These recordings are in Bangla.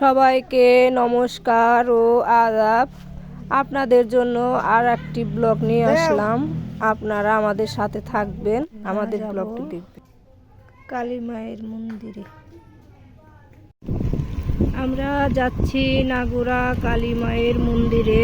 সবাইকে নমস্কার ও আদাব। আপনাদের জন্য আর একটি ব্লগ নিয়ে আসলাম। আপনারা আমাদের সাথে থাকবেন আমাদের ব্লগটি দেখবেন। কালী মায়ের মন্দিরে। আমরা যাচ্ছি নাগুরা কালী মায়ের মন্দিরে।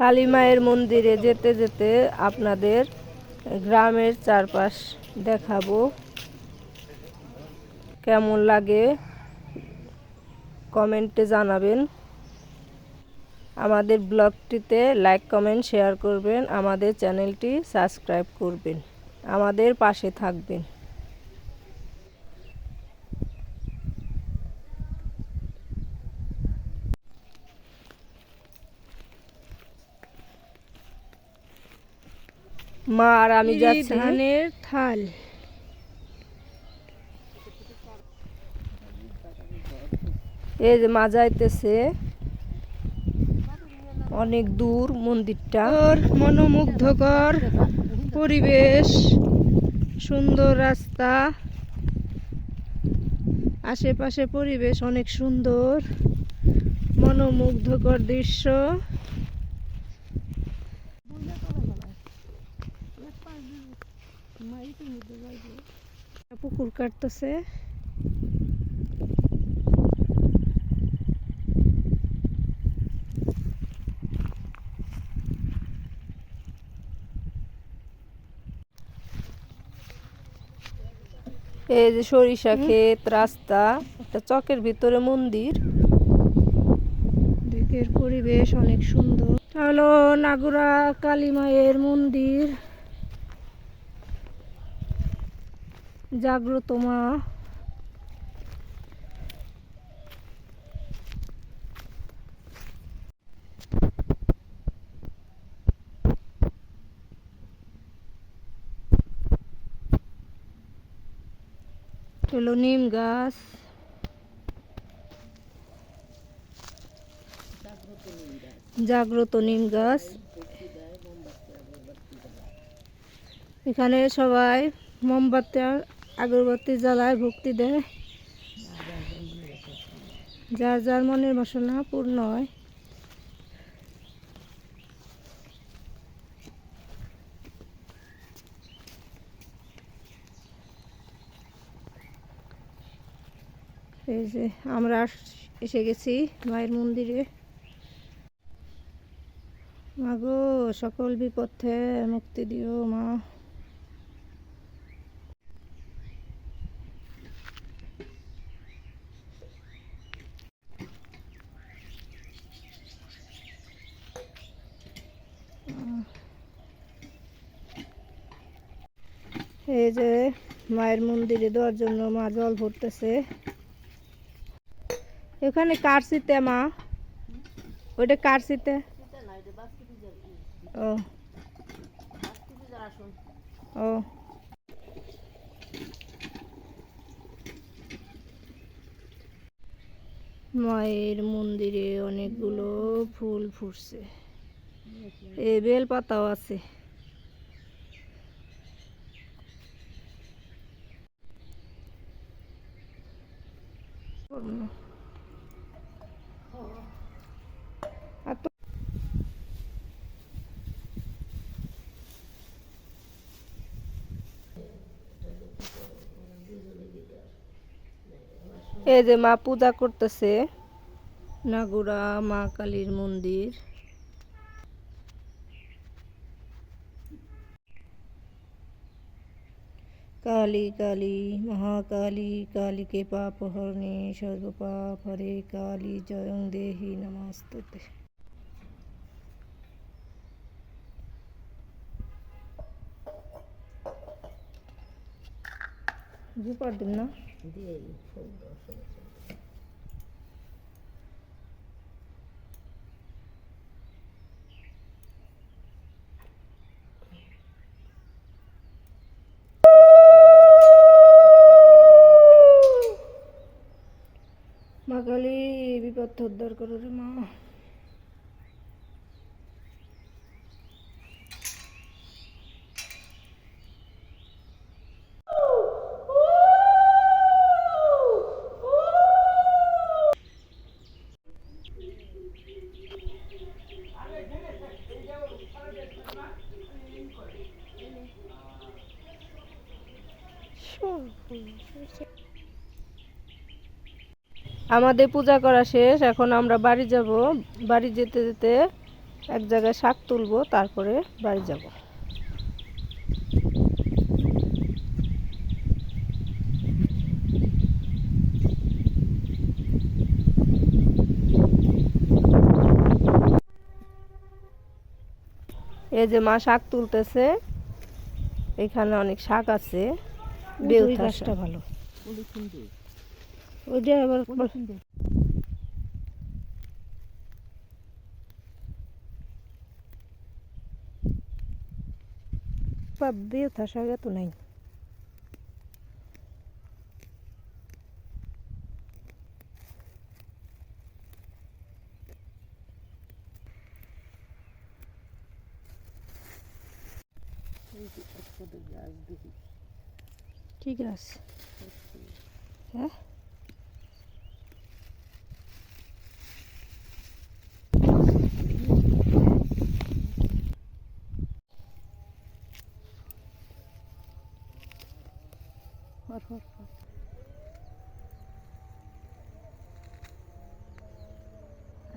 কালী মায়ের মন্দিরে যেতে যেতে আপনাদের গ্রামের চারপাশ দেখাবো। কেমন লাগে কমেন্টে জানাবেন। আমাদের ব্লগটিতে লাইক, কমেন্ট, শেয়ার করবেন। আমাদের চ্যানেলটি সাবস্ক্রাইব করবেন। আমাদের পাশে থাকবেন। মা আর আমি যাচ্ছি। ধানের থাল। এই যে মা যাইতেছে। অনেক দূর মন্দিরটা। মনোমুগ্ধকর পরিবেশ সুন্দর রাস্তা। আশেপাশে পরিবেশ অনেক সুন্দর মনোমুগ্ধকর দৃশ্য। পুকুর কাটতেছে। এই যে সরিষা ক্ষেত রাস্তা একটা চকের ভিতরে মন্দির। দিকের পরিবেশ অনেক সুন্দর। হলো নাগুরা কালী মায়ের মন্দির। জাগ্রত মা। হলো নিম গাছ। জাগ্রত নিম গাছ। এখানে সবাই মোমবাতি আগরবাতি জ্বালায় ভক্তি দেয়। যার যার মনের বাসনা পূর্ণ হয়। এই যে আমরা এসে গেছি মায়ের মন্দিরে। মাগো সকল বিপদ থেকে মুক্তি দিও মা। এই যে মায়ের মন্দিরে দেওয়ার জন্য মা জল ভরতেছে। এখানে কারসিতে মা। ওইটা কারসিতে। ও। ও। মায়ের মন্দিরে অনেকগুলো ফুল ফুটছে। এ বেল পাতাও আছে। এই যে মা পূজা করতেছে। নাগুরা মা কালীর মন্দির। काली काली महाकाली काली के पाप हरणे सर्व पाप हरे काली जयं देहि नमस्तुते जी पढ़ दूँ ना সকালে বিপদ উদ্ধার করো রে মা Thank you. আমাদের পূজা করা শেষ এখন আমরা বাড়ি যাব। বাড়ি যেতে যেতে এক জায়গায় শাক তুলবো তারপরে বাড়ি যাব। এই যে মা শাক তুলতেছে এখানে অনেক শাক আছে। বেউথা গাছটা ভালো। ওইটা আবার বেউথা শাক এত নাই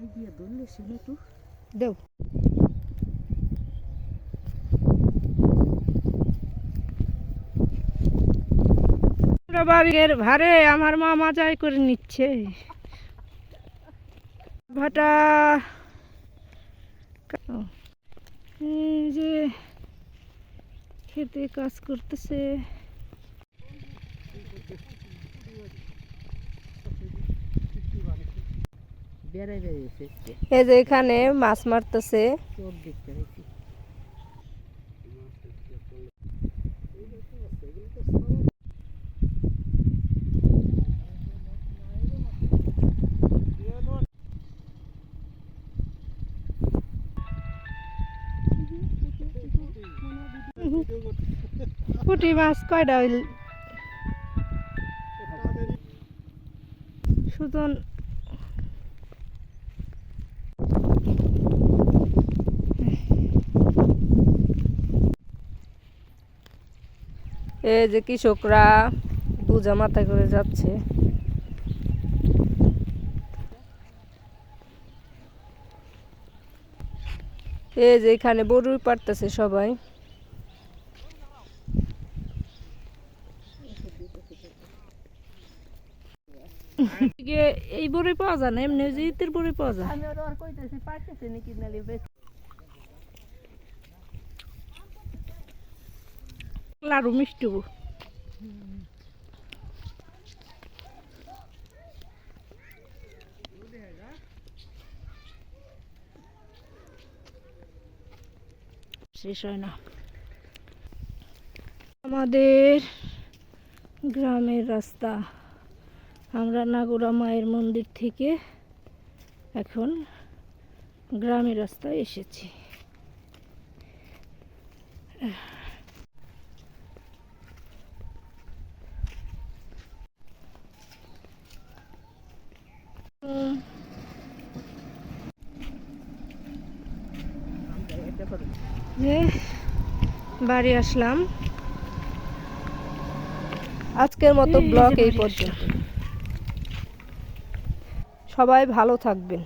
ঠিক আছে হ্যাঁ দেও। বাবিকের ভারে আমার মা মাজাই করে নিচ্ছে। ভাটা। যে খেতে কাজ করতেছে বেড়াই বেড়িয়েছে এই যে এখানে মাছ মারতেছে। পুঁটি মাছ কয়টা সুজন এই যে কৃষকরা বোঝা মাথায় করে যাচ্ছে। এই যে এখানে বড়ুই পারতেছে সবাই। এই বড়ি পাওয়া যায় না এমনি ওই যে ইতের বড়ি পাওয়া যায়। আমি আর কইতেছি পারতেছে নাকি নালি লাড়ু মিষ্টি শেষ হয় না। আমাদের গ্রামের রাস্তা। আমরা নাগুরা মায়ের মন্দির থেকে এখন গ্রামের রাস্তায় এসেছি। বাড়ি আসলাম। আজকের মতো ব্লগ এই পর্যন্ত। সবাই ভালো থাকবেন।